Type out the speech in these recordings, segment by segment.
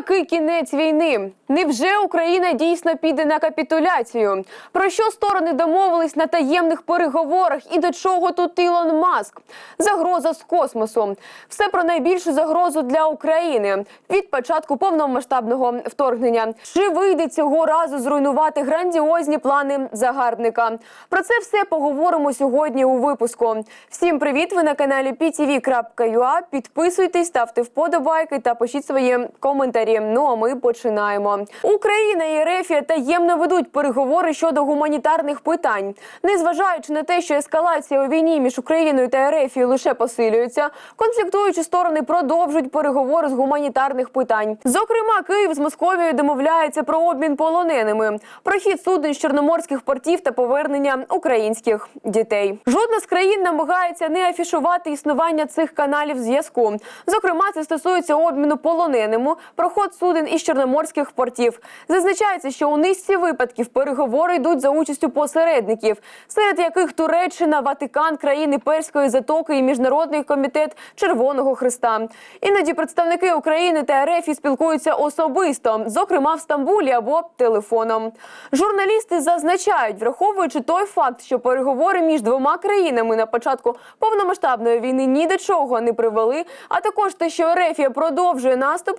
Який кінець війни? Невже Україна дійсно піде на капітуляцію? Про що сторони домовились на таємних переговорах і до чого тут Ілон Маск? Загроза з космосу. Все про найбільшу загрозу для України від початку повномасштабного вторгнення. Чи вийде цього разу зруйнувати грандіозні плани загарбника? Про це все поговоримо сьогодні у випуску. Всім привіт! Ви на каналі ptv.ua. Підписуйтесь, ставте вподобайки та пишіть свої коментарі. Ну а ми починаємо. Україна і Ерефія таємно ведуть переговори щодо гуманітарних питань, незважаючи на те, що ескалація у війні між Україною та Ерефією лише посилюється. Конфліктуючі сторони продовжують переговори з гуманітарних питань. Зокрема, Київ з Московією домовляється про обмін полоненими, прохід суден з чорноморських портів та повернення українських дітей. Жодна з країн намагається не афішувати існування цих каналів зв'язку. Зокрема, це стосується обміну полоненими, проход суден із чорноморських портів. Зазначається, що у низці випадків переговори йдуть за участю посередників, серед яких Туреччина, Ватикан, країни Перської затоки і міжнародний комітет Червоного Христа. Іноді представники України та РФ спілкуються особисто, зокрема в Стамбулі або телефоном. Журналісти зазначають, враховуючи той факт, що переговори між двома країнами на початку повномасштабної війни ні до чого не привели, а також те, що Ерефія продовжує наступ,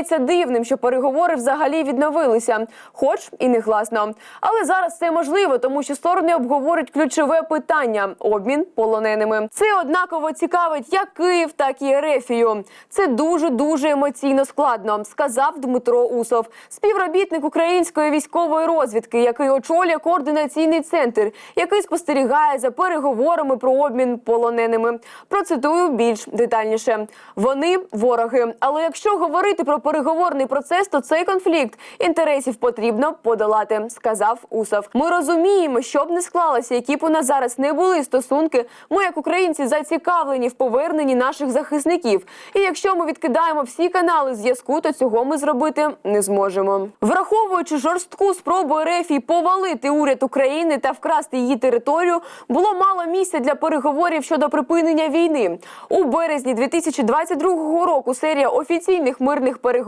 видається дивним, що переговори взагалі відновилися, хоч і не гласно. Але зараз це можливо, тому що сторони обговорять ключове питання обмін полоненими. Це однаково цікавить як Київ, так і Ерефію. Це дуже дуже емоційно складно, сказав Дмитро Усов, співробітник української військової розвідки, який очолює координаційний центр, який спостерігає за переговорами про обмін полоненими. Процитую більш детальніше. Вони вороги. Але якщо говорити про переговорний процес, то цей конфлікт інтересів потрібно подолати, сказав Усов. Ми розуміємо, що б не склалося, які б у нас зараз не були стосунки. Ми, як українці, зацікавлені в поверненні наших захисників. І якщо ми відкидаємо всі канали зв'язку, то цього ми зробити не зможемо. Враховуючи жорстку спробу РФ повалити уряд України та вкрасти її територію, було мало місця для переговорів щодо припинення війни. У березні 2022 року серія офіційних мирних переговорів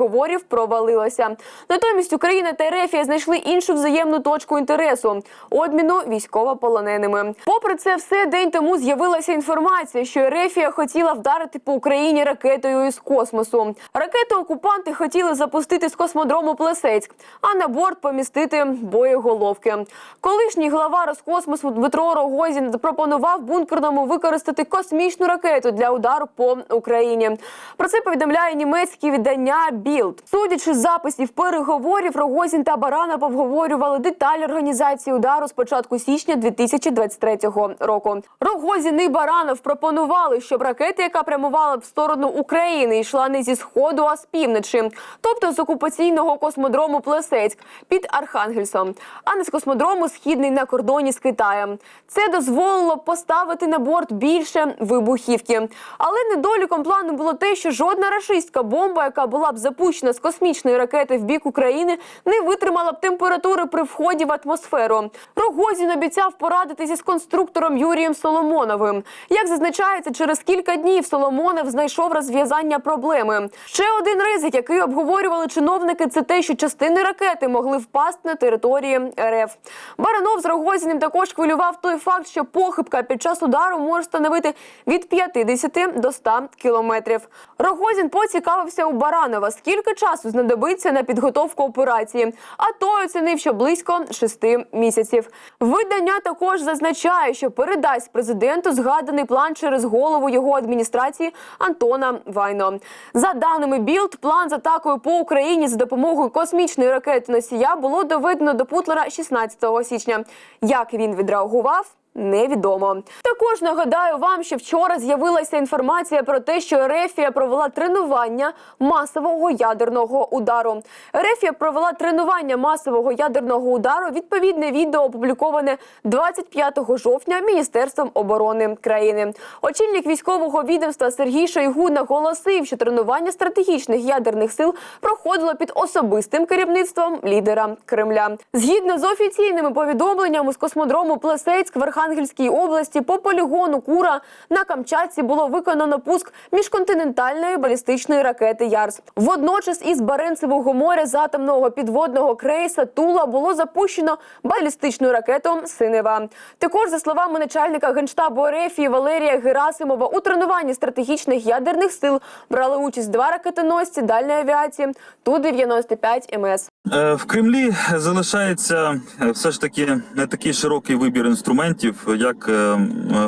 провалилася. Натомість Україна та Ерефія знайшли іншу взаємну точку інтересу обміну військовополоненими. Попри це, все день тому з'явилася інформація, що Ерефія хотіла вдарити по Україні ракетою із космосу. Ракету окупанти хотіли запустити з космодрому Плесецьк, а на борт помістити боєголовки. Колишній глава Роскосмосу Дмитро Рогозін запропонував бункерному використати космічну ракету для удару по Україні. Про це повідомляє німецьке видання Білд. Судячи з записів переговорів, Рогозін та Баранов обговорювали деталі організації удару з початку січня 2023 року. Рогозін і Баранов пропонували, щоб ракета, яка прямувала в сторону України, йшла не зі сходу, а з півночі, тобто з окупаційного космодрому Плесецьк під Архангельсом, а не з космодрому східний на кордоні з Китаєм. Це дозволило поставити на борт більше вибухівки. Але недоліком плану було те, що жодна рашистська бомба, яка була б запущена з космічної ракети в бік України, не витримала б температури при вході в атмосферу. Рогозін обіцяв порадитися з конструктором Юрієм Соломоновим. Як зазначається, через кілька днів Соломонов знайшов розв'язання проблеми. Ще один ризик, який обговорювали чиновники, це те, що частини ракети могли впасти на території РФ. Баранов з Рогозіним також хвилював той факт, що похибка під час удару може становити від 50 до 100 кілометрів. Рогозін поцікавився у Баранова, скільки часу знадобиться на підготовку операції, а той оцінив, що близько 6 місяців. Видання також зазначає, що передасть президенту згаданий план через голову його адміністрації Антона Вайно. За даними Білд, план з атакою по Україні за допомогою космічної ракети носія було доведено до Путлера 16 січня. Як він відреагував? Невідомо. Також нагадаю вам, що вчора з'явилася інформація про те, що Ерефія провела тренування масового ядерного удару. Ерефія провела тренування масового ядерного удару. Відповідне відео опубліковане 25 жовтня Міністерством оборони країни. Очільник військового відомства Сергій Шойгу наголосив, що тренування стратегічних ядерних сил проходило під особистим керівництвом лідера Кремля. Згідно з офіційними повідомленнями з космодрому Плесецьк, Верха Архангельській області по полігону Кура на Камчатці було виконано пуск міжконтинентальної балістичної ракети Ярс. Водночас із Баренцевого моря з атомного підводного крейса Тула було запущено балістичну ракету Синева. Також, за словами начальника генштабу РФ Валерія Герасимова, у тренуванні стратегічних ядерних сил брали участь два ракетоносці дальньої авіації Ту-95 МС. Е, В Кремлі залишається е, все ж таки не такий широкий вибір інструментів, як е,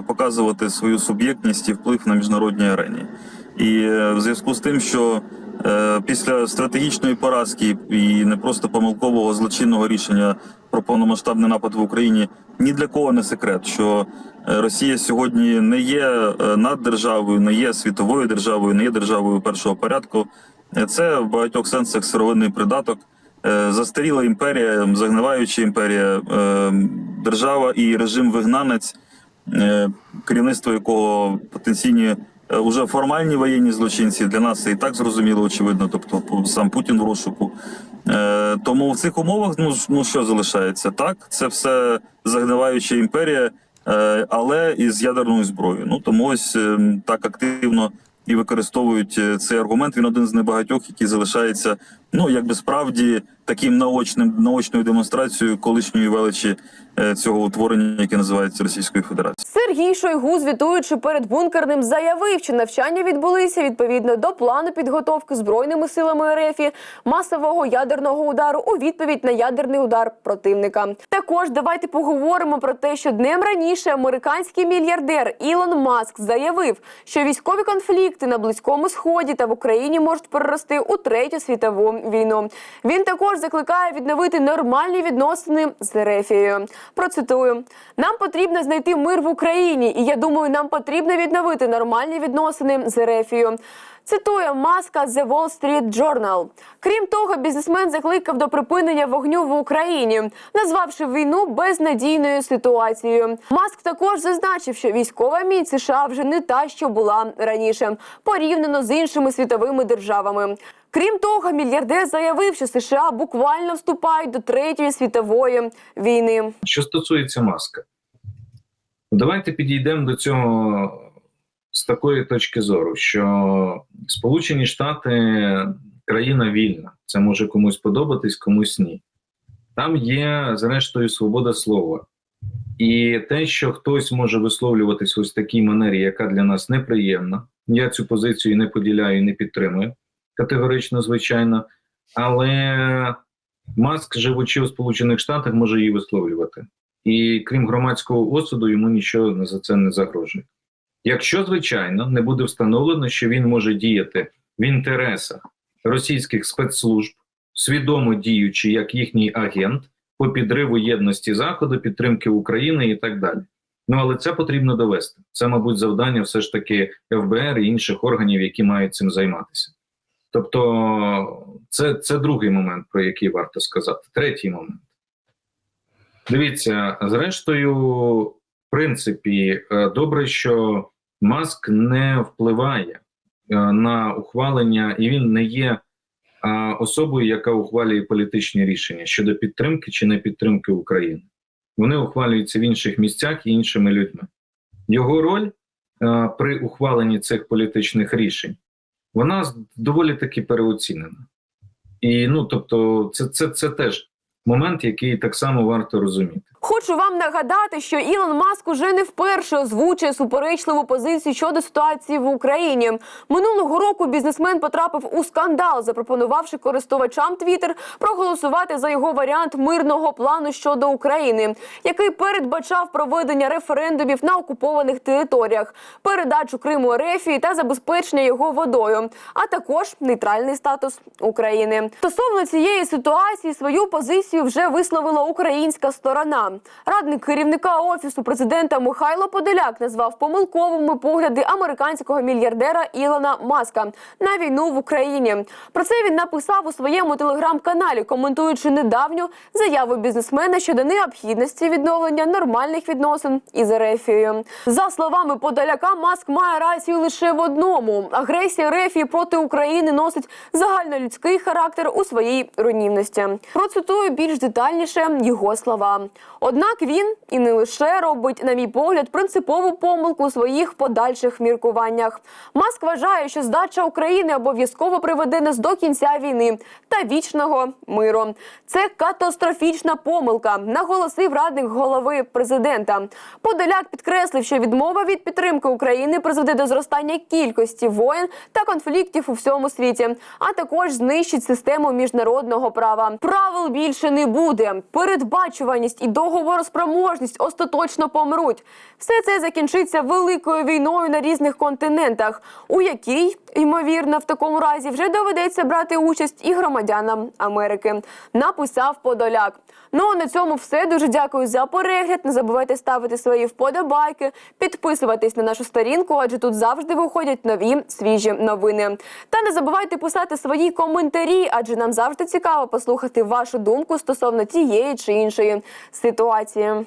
показувати свою суб'єктність і вплив на міжнародній арені. І в зв'язку з тим, що після стратегічної поразки і не просто помилкового злочинного рішення про повномасштабний напад в Україні ні для кого не секрет, що Росія сьогодні не є наддержавою, не є світовою державою, не є державою першого порядку. Це в багатьох сенсах сировинний придаток. Е, Застаріла імперія, загниваюча імперія, е, держава і режим вигнанець, е, керівництво якого потенційні уже формальні воєнні злочинці для нас це і так зрозуміло, очевидно. Тобто сам Путін в розшуку. Тому в цих умовах ну, ну що залишається? Так, це все загниваюча імперія, але із ядерною зброєю. Ну тому ось так активно і використовують цей аргумент. Він один з небагатьох, який залишається, ну якби справді таким наочним наочною демонстрацією колишньої величі е, цього утворення, яке називається Російською Федерацією. Сергій Шойгу, звітуючи перед бункерним, заявив, що навчання відбулися відповідно до плану підготовки збройними силами РФ масового ядерного удару у відповідь на ядерний удар противника. Також давайте поговоримо про те, що днем раніше американський мільярдер Ілон Маск заявив, що військові конфлікти на близькому сході та в Україні можуть перерости у третю світову війну. Він також закликає відновити нормальні відносини з Ерефією. Процитую: нам потрібно знайти мир в Україні, і я думаю, нам потрібно відновити нормальні відносини з Ерефією. Цитує Маска The Wall Street Journal. Крім того, бізнесмен закликав до припинення вогню в Україні, назвавши війну безнадійною ситуацією. Маск також зазначив, що військова міць США вже не та, що була раніше, порівняно з іншими світовими державами. Крім того, мільярдер заявив, що США буквально вступають до третьої світової війни. Що стосується маска, давайте підійдемо до цього з такої точки зору, що Сполучені Штати країна вільна. Це може комусь подобатись, комусь ні. Там є, зрештою, свобода слова. І те, що хтось може висловлюватись ось в такій манері, яка для нас неприємна, я цю позицію не поділяю і не підтримую категорично, звичайно. Але Маск, живучи у Сполучених Штатах, може її висловлювати. І крім громадського осуду, йому нічого за це не загрожує. Якщо, звичайно, не буде встановлено, що він може діяти в інтересах російських спецслужб, свідомо діючи як їхній агент по підриву єдності Заходу, підтримки України і так далі. Ну але це потрібно довести. Це, мабуть, завдання все ж таки ФБР і інших органів, які мають цим займатися. Тобто, це, це другий момент, про який варто сказати. Третій момент. Дивіться, зрештою, в принципі, е, добре, що Маск не впливає е, на ухвалення, і він не є особою, яка ухвалює політичні рішення щодо підтримки чи не підтримки України. Вони ухвалюються в інших місцях і іншими людьми. Його роль при ухваленні цих політичних рішень вона доволі таки переоцінена. І ну, тобто, це, це, це теж момент, який так само варто розуміти. Хочу вам нагадати, що Ілон Маск уже не вперше озвучує суперечливу позицію щодо ситуації в Україні. Минулого року бізнесмен потрапив у скандал, запропонувавши користувачам Twitter проголосувати за його варіант мирного плану щодо України, який передбачав проведення референдумів на окупованих територіях, передачу Криму Рефії та забезпечення його водою, а також нейтральний статус України. Стосовно цієї ситуації свою позицію вже висловила українська сторона. Радник керівника офісу президента Михайло Подоляк назвав помилковими погляди американського мільярдера Ілона Маска на війну в Україні. Про це він написав у своєму телеграм-каналі, коментуючи недавню заяву бізнесмена щодо необхідності відновлення нормальних відносин із Ерефією. За словами Подоляка, Маск має рацію лише в одному: агресія Ерефії проти України носить загальнолюдський характер у своїй руйнівності. Процитую більш детальніше його слова. Однак він і не лише робить, на мій погляд, принципову помилку у своїх подальших міркуваннях. Маск вважає, що здача України обов'язково приведе нас до кінця війни та вічного миру. Це катастрофічна помилка, наголосив радник голови президента. Подоляк підкреслив, що відмова від підтримки України призведе до зростання кількості воєн та конфліктів у всьому світі, а також знищить систему міжнародного права. Правил більше не буде. Передбачуваність і договороспроможність остаточно помруть. Все це закінчиться великою війною на різних континентах, у якій, ймовірно, в такому разі вже доведеться брати участь і громадянам Америки. Написав Подоляк. Ну а на цьому все. Дуже дякую за перегляд. Не забувайте ставити свої вподобайки, підписуватись на нашу сторінку, адже тут завжди виходять нові свіжі новини. Та не забувайте писати свої коментарі, адже нам завжди цікаво послухати вашу думку стосовно тієї чи іншої ситуації.